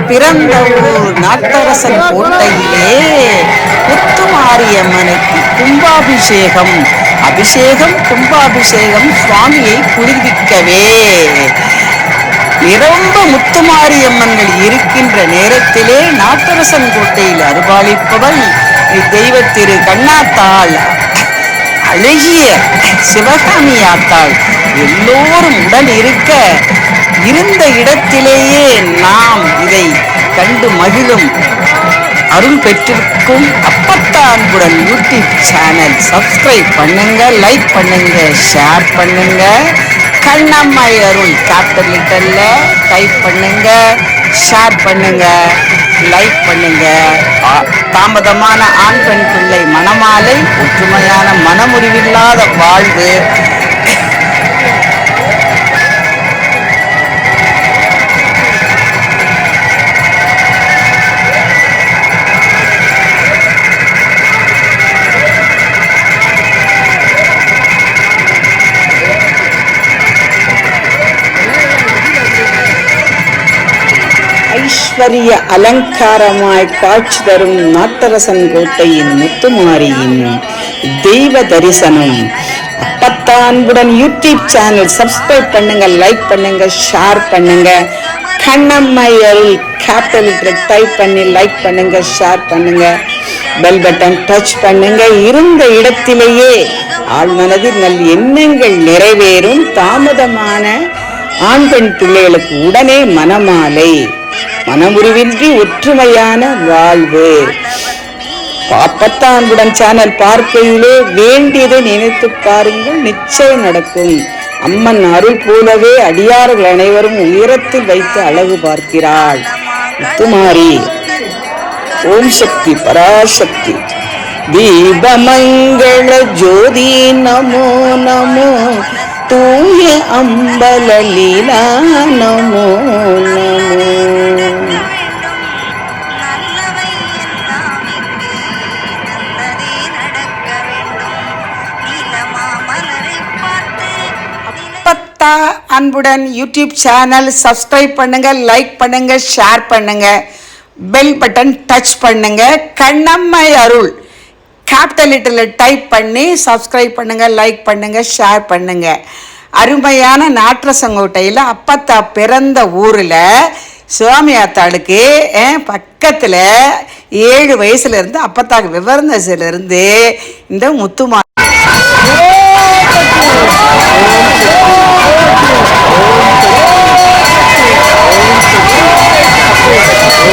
பிறந்த ஊர் நாட்டரசன் கோட்டையிலே முத்துமாரியம்மனுக்கு கும்பாபிஷேகம். அபிஷேகம் கும்பாபிஷேகம் சுவாமியை குளிர்விக்கவே. நிரம்ப முத்துமாரியம்மன்கள் இருக்கின்ற நேரத்திலே நாட்டரசன் கோட்டையில் அருபாலிப்பவள் தெய்வத்திரு கண்ணாத்தாள். அழகிய சிவகாமி ஆத்தாள் எல்லோரும் உடன் இருக்க இருந்த இடத்திலேயே நாம் இதை கண்டு மகிழும். அருள் பெற்றிருக்கும் அப்பத்தா அன்புடன் யூடியூப் சேனல். சப்ஸ்கிரைப் பண்ணுங்க லைக் பண்ணுங்க ஷேர் பண்ணுங்க. கண்ணம்மாய் அருள் கேபிட்டல் லிட்டர்ல டைப் பண்ணுங்க ஷேர் பண்ணுங்க லைக் பண்ணுங்க தாமதமான ஆண் பெண் பிள்ளை மணமாலை ஒற்றுமையான மனமுறிவில்லாத வாழ்வு. ஐஸ்வர்ய அலங்காரமாய் காட்சி தரும் நாட்டரசன் கோட்டையின் முத்துமாரியின் தெய்வ தரிசனம் அப்பத்தான்புடன் யூடியூப் சேனல் சப்ஸ்கிரைப் பண்ணுங்க லைக் பண்ணுங்க ஷேர் பண்ணுங்க. கண்ணம்மையல் அருள் கேபிட்டல் டைப் பண்ணி லைக் பண்ணுங்க ஷேர் பண்ணுங்க. பெல் பட்டன் டச் பண்ணுங்க. இருந்த இடத்திலேயே ஆள் மனதில் நல் எண்ணங்கள் நிறைவேறும். தாமதமான ஆண் பெண் பிள்ளைகளுக்கு உடனே மனமாலை. மனமுறிவின்றி ஒற்றுமையான வாழ்வு. பாப்பத்தான்புடன் சேனல் பார்க்கையிலே வேண்டியதை நினைத்து பாருங்கள் நிச்சயம் நடக்கும். அம்மன் அருள் போலவே அடியார்கள் அனைவரும் உயரத்தில் வைத்து அழகு பார்க்கிறாள். முத்துமாரி ஓம் சக்தி பராசக்தி. தீபமங்கள ஜோதி நமோ நமோ. தூய அம்பல லீலா நமோ நமோ. நிலை அன்புடன் யூடியூப் சேனல் சப்ஸ்கிரைப் பண்ணுங்கள் லைக் பண்ணுங்கள் ஷேர் பண்ணுங்கள் பெல் பட்டன் டச் பண்ணுங்கள் கண்ணம்மை அருள். கேபிட்டல் லிட்டரில் டைப் பண்ணி சப்ஸ்கிரைப் பண்ணுங்கள் லைக் பண்ணுங்கள் ஷேர் பண்ணுங்கள் அருமையான நாற்றசங்கோட்டையில் அப்பத்தா பிறந்த ஊரில் சுவாமியாத்தாளுக்கு பக்கத்தில் ஏழு வயசுலேருந்து அப்பத்தாக்கு விவரந்தசிலிருந்து இருந்து இந்த முத்துமா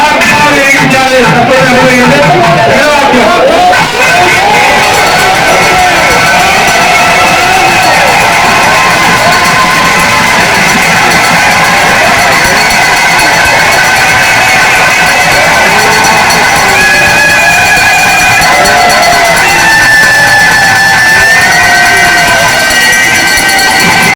ஆத்மாவை